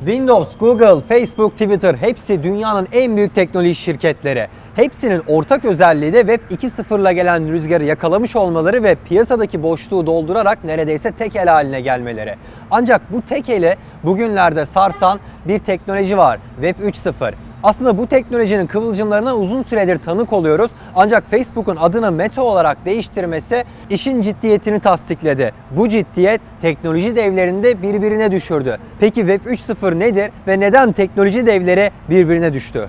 Windows, Google, Facebook, Twitter hepsi dünyanın en büyük teknoloji şirketleri. Hepsinin ortak özelliği de Web 2.0'la gelen rüzgarı yakalamış olmaları ve piyasadaki boşluğu doldurarak neredeyse tek el haline gelmeleri. Ancak bu tek eli bugünlerde sarsan bir teknoloji var. Web 3.0. Aslında bu teknolojinin kıvılcımlarına uzun süredir tanık oluyoruz. Ancak Facebook'un adını Meta olarak değiştirmesi işin ciddiyetini tasdikledi. Bu ciddiyet teknoloji devlerini de birbirine düşürdü. Peki Web 3.0 nedir ve neden teknoloji devleri birbirine düştü?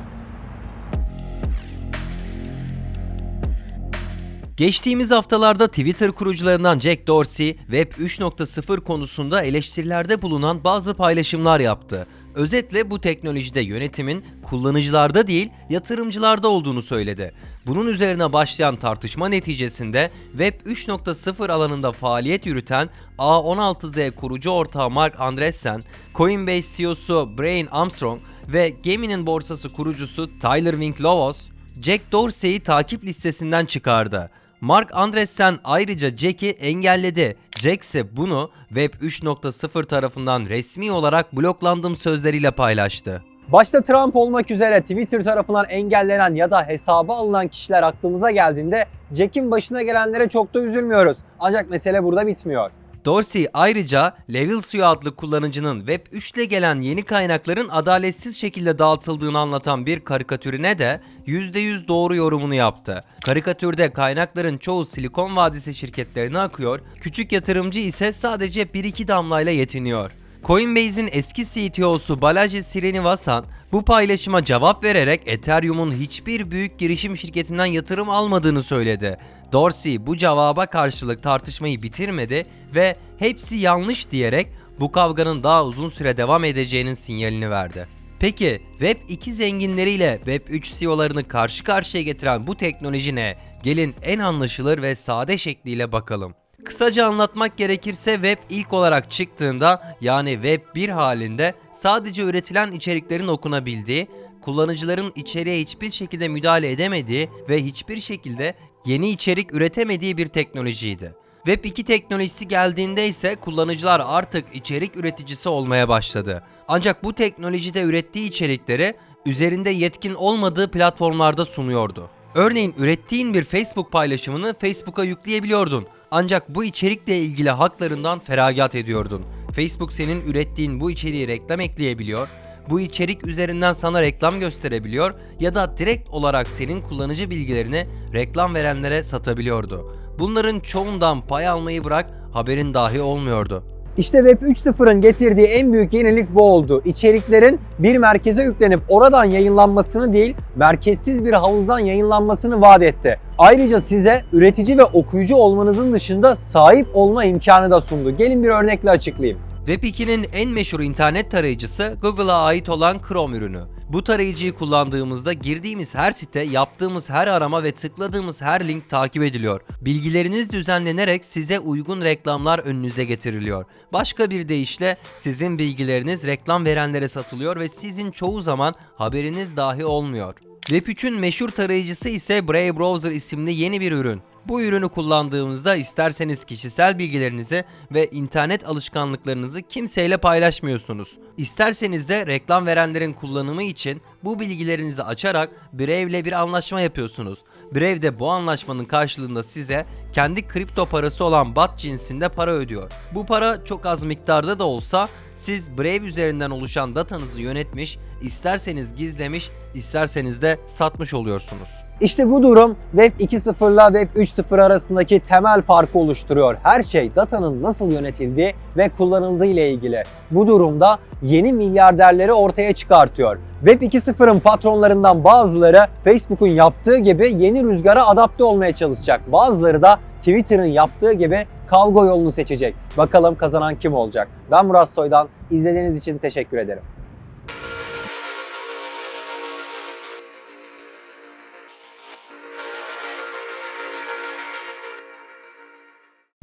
Geçtiğimiz haftalarda Twitter kurucularından Jack Dorsey, Web 3.0 konusunda eleştirilerde bulunan bazı paylaşımlar yaptı. Özetle bu teknolojide yönetimin kullanıcılarda değil yatırımcılarda olduğunu söyledi. Bunun üzerine başlayan tartışma neticesinde Web 3.0 alanında faaliyet yürüten A16Z kurucu ortağı Mark Andreessen, Coinbase CEO'su Brian Armstrong ve Geminin borsası kurucusu Tyler Winklevoss, Jack Dorsey'i takip listesinden çıkardı. Mark Andreessen ayrıca Jack'i engelledi. Jack ise bunu Web 3.0 tarafından resmi olarak bloklandım sözleriyle paylaştı. Başta Trump olmak üzere Twitter tarafından engellenen ya da hesaba alınan kişiler aklımıza geldiğinde Jack'in başına gelenlere çok da üzülmüyoruz. Ancak mesele burada bitmiyor. Dorsey ayrıca Level Suyu adlı kullanıcının Web 3 ile gelen yeni kaynakların adaletsiz şekilde dağıtıldığını anlatan bir karikatürüne de %100 doğru yorumunu yaptı. Karikatürde kaynakların çoğu Silikon Vadisi şirketlerine akıyor, küçük yatırımcı ise sadece 1-2 damlayla yetiniyor. Coinbase'in eski CTO'su Balaji Srinivasan bu paylaşıma cevap vererek Ethereum'un hiçbir büyük girişim şirketinden yatırım almadığını söyledi. Dorsey bu cevaba karşılık tartışmayı bitirmedi ve hepsi yanlış diyerek bu kavganın daha uzun süre devam edeceğinin sinyalini verdi. Peki Web 2 zenginleriyle Web 3 CEO'larını karşı karşıya getiren bu teknoloji ne? Gelin en anlaşılır ve sade şekliyle bakalım. Kısaca anlatmak gerekirse web ilk olarak çıktığında yani web 1 halinde sadece üretilen içeriklerin okunabildiği, kullanıcıların içeriğe hiçbir şekilde müdahale edemediği ve hiçbir şekilde yeni içerik üretemediği bir teknolojiydi. Web 2 teknolojisi geldiğinde ise kullanıcılar artık içerik üreticisi olmaya başladı. Ancak bu teknolojide ürettiği içerikleri üzerinde yetkin olmadığı platformlarda sunuyordu. Örneğin ürettiğin bir Facebook paylaşımını Facebook'a yükleyebiliyordun. Ancak bu içerikle ilgili haklarından feragat ediyordun. Facebook senin ürettiğin bu içeriği reklam ekleyebiliyor, bu içerik üzerinden sana reklam gösterebiliyor ya da direkt olarak senin kullanıcı bilgilerini reklam verenlere satabiliyordu. Bunların çoğundan pay almayı bırak haberin dahi olmuyordu. İşte Web 3.0'ın getirdiği en büyük yenilik bu oldu. İçeriklerin bir merkeze yüklenip oradan yayınlanmasını değil, merkezsiz bir havuzdan yayınlanmasını vaat etti. Ayrıca size üretici ve okuyucu olmanızın dışında sahip olma imkanı da sundu. Gelin bir örnekle açıklayayım. Web 2'nin en meşhur internet tarayıcısı Google'a ait olan Chrome ürünü. Bu tarayıcıyı kullandığımızda girdiğimiz her site, yaptığımız her arama ve tıkladığımız her link takip ediliyor. Bilgileriniz düzenlenerek size uygun reklamlar önünüze getiriliyor. Başka bir deyişle sizin bilgileriniz reklam verenlere satılıyor ve sizin çoğu zaman haberiniz dahi olmuyor. Web 3'ün meşhur tarayıcısı ise Brave Browser isimli yeni bir ürün. Bu ürünü kullandığımızda isterseniz kişisel bilgilerinizi ve internet alışkanlıklarınızı kimseyle paylaşmıyorsunuz. İsterseniz de reklam verenlerin kullanımı için bu bilgilerinizi açarak Brave bir anlaşma yapıyorsunuz. Brave de bu anlaşmanın karşılığında size kendi kripto parası olan BAT cinsinde para ödüyor. Bu para çok az miktarda da olsa siz Brave üzerinden oluşan datanızı yönetmiş, isterseniz gizlemiş, isterseniz de satmış oluyorsunuz. İşte bu durum Web 2.0 ile Web 3.0 arasındaki temel farkı oluşturuyor. Her şey datanın nasıl yönetildiği ve kullanıldığı ile ilgili. Bu durumda yeni milyarderleri ortaya çıkartıyor. Web 2.0'ın patronlarından bazıları Facebook'un yaptığı gibi yeni rüzgara adapte olmaya çalışacak. Bazıları da Twitter'ın yaptığı gibi kavga yolunu seçecek. Bakalım kazanan kim olacak? Ben Murat Soydan. İzlediğiniz için teşekkür ederim.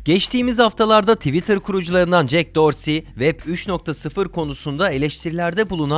Geçtiğimiz haftalarda Twitter kurucularından Jack Dorsey, Web 3.0 konusunda eleştirilerde bulunan